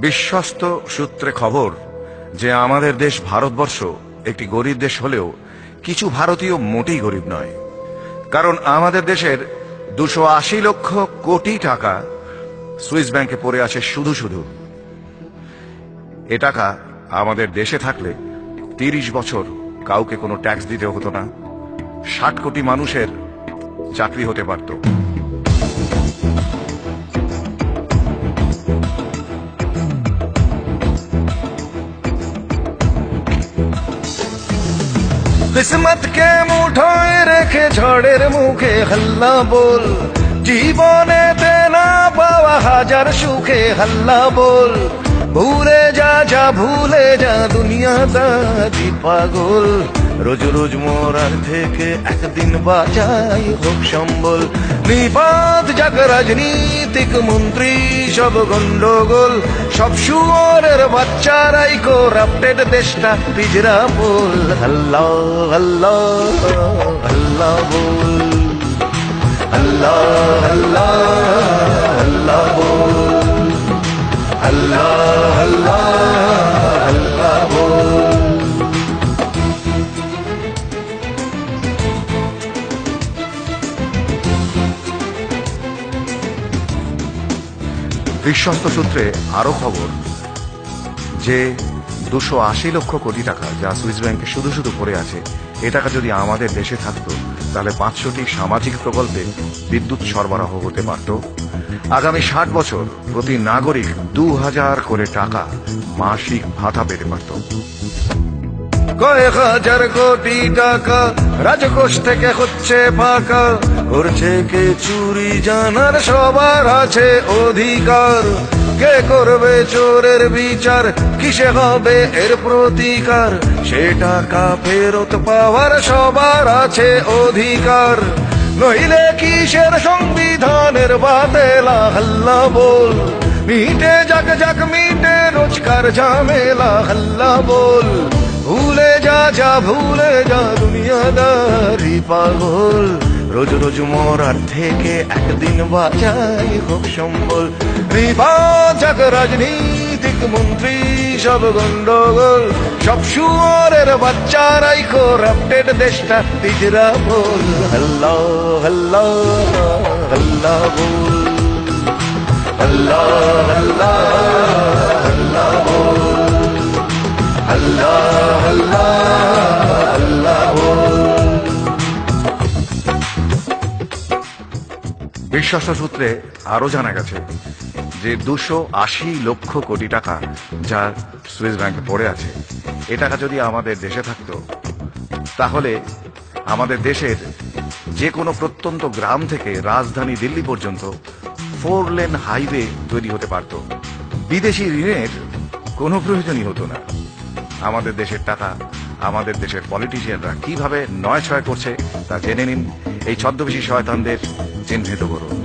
বিশ্বস্ত সূত্রে খবর যে আমাদের দেশ ভারতবর্ষ একটি গরিব দেশ হলেও কিছু ভারতীয় মোটেই গরিব নয়। কারণ আমাদের দেশের দুশো আশি লক্ষ কোটি টাকা সুইস ব্যাংকে পড়ে আছে শুধু শুধু। এ টাকা আমাদের দেশে থাকলে তিরিশ বছর কাউকে কোনো ট্যাক্স দিতে হতো না। ষাট কোটি মানুষের চাকরি হতে পারত। কিসমত কে মুঠোয় রেখে ঝড়ের মুখে হল্লা বল জীবনে না পাওয়া হাজার সুখে হল্লা বল ভুলে যা যা ভুলে যা দুনিয়াদারি পাগল রোজ রোজ মরার থেকে একদিন বাঁচাই হোক সম্বল। নিপাত যাক রাজনীতিক মন্ত্রী, সব গন্ডগোল, সব শুয়ারের বাচ্চারাই করাপ্টেড দেশটা, পিজরা বল। হল্লা হল্লা হল্লা বল। হল্লা হল্লা হল্লা বল। হল্লা বিশ্বস্ত সূত্রে আরও খবর যে দুশো আশি লক্ষ কোটি টাকা যা সুইস ব্যাংকে শুধু শুধু পড়ে আছে, এ টাকা যদি আমাদের দেশে থাকত, তাহলে পাঁচশোটি সামাজিক প্রকল্পে বিদ্যুৎ সরবরাহ হতে পারত। আগামী ষাট বছর প্রতি নাগরিক দু হাজার করে টাকা মাসিক ভাতা পেতে পারত। কয়েক হাজার কোটি টাকা। রাজকোষ থেকে হচ্ছে ফাঁকা। করছে কে চুরি জানার সবার আছে অধিকার। কে করবে চোরের বিচার? কিসে হবে এর প্রতিকার? সে টাকা ফেরত পাওয়ার সবার আছে অধিকার। নইলে কিসের সংবিধানের বাতেলা হাল্লা বল? মিটে যাক যাক মিটে রোজকার ঝামেলা হাল্লা বল। যা ভুলে যা দুনিয়াদারি পাগল। রোজ রোজ মরার থেকে একদিন বাঁচাই হোক সম্বল। নির্বাচক রাজনীতিক মন্ত্রী, সব গন্ডগোল। সব শুয়ারের বাচ্চারাই করাপ্টেড দেশটা, তিজরা বল হল্লা হল্লা হল্লা বল হল্লা হল্লা। বিশ্বস্ত সূত্রে আরও জানা গেছে যে দুশো আশি লক্ষ কোটি টাকা যা সুইস ব্যাংকে পড়ে আছে, এ টাকা যদি আমাদের দেশে থাকতো, তাহলে আমাদের দেশের যে কোনো প্রত্যন্ত গ্রাম থেকে রাজধানী দিল্লি পর্যন্ত ফোর লেন হাইওয়ে তৈরি হতে পারত। বিদেশি ঋণের কোনো প্রয়োজনই হতো না। আমাদের দেশের টাকা, আমাদের দেশের পলিটিশিয়ানরা কীভাবে নয় ছয় করছে তা জেনে নিন। এই ছদ্মবেশী শয়তানদের চিহ্নিত করুন।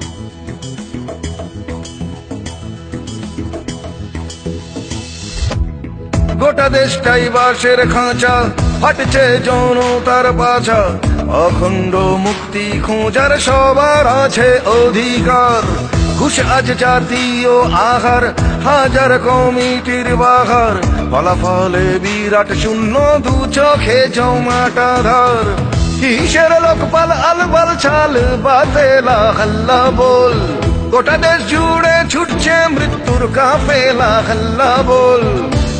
গোটা দেশটাই বাসের খাঁচা, ফাটছে জনতার পাছা অখণ্ড মুক্তি খোঁজার সবার আছে অধিকার। ঘুষ আজ জাতীয় আহার, হাজার কমিটির বাহার। ফলাফলে বিরাট শূন্য, দু চোখে জমাটা ধার কিসের লোকপাল, আলবাল ছাল, বাতেলা, হাল্লা, বল। গোটা দেশ জুড়ে ছুটছে মৃত্যুর কাফেলা হাল্লা, বল।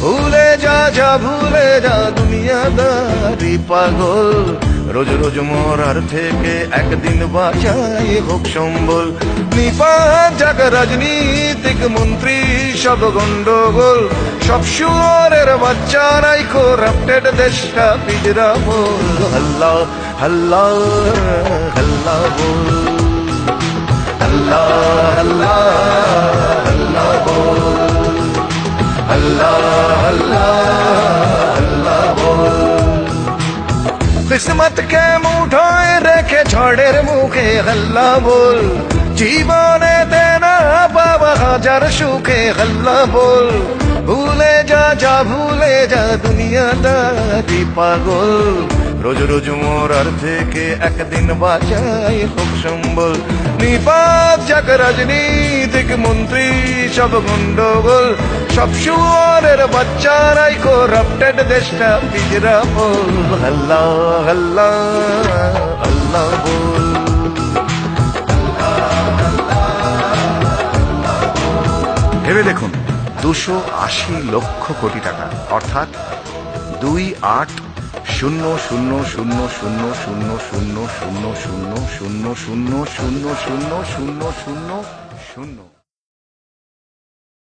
ভুলে যা যা ভুলে যা, দুনিয়াদারি পাগল। রোজ রোজ মরার থেকে একদিন বাঁচাই হোক সম্বল। নিপাত যাক রাজনীতিক মন্ত্রী, সব গন্ডগোল। সব শুয়ারের বাচ্চারাই করাপ্টেড দেশটা পিজরা বল। হল্লা হল্লা হল্লা বল। কিসমত কে মুঠোয় রেখে ঝড়ের মুখে হল্লা বল জীবনে দেনা পাওয়া হাজার সুখে হল্লা বল ভুলে যা যা ভুলে যা দুনিয়াদারি পাগল রোজ রোজ মরার থেকে একদিন বাঁচাই হোক সম্বল নিপাত যাক রাজনীতিক মন্ত্রী সব গন্ডগোল সব শুয়ারের বাচ্চারাই করাপ্টেড দেশটা পিজরা বল হল্লা হল্লা আল্লাহ বল ভেবে দেখুন দুশো আশি লক্ষ কোটি টাকা অর্থাৎ দুই আট শূন্য শূন্য শূন্য শূন্য শূন্য শূন্য শূন্য শূন্য শূন্য শূন্য শূন্য শূন্য শূন্য শূন্য শূন্য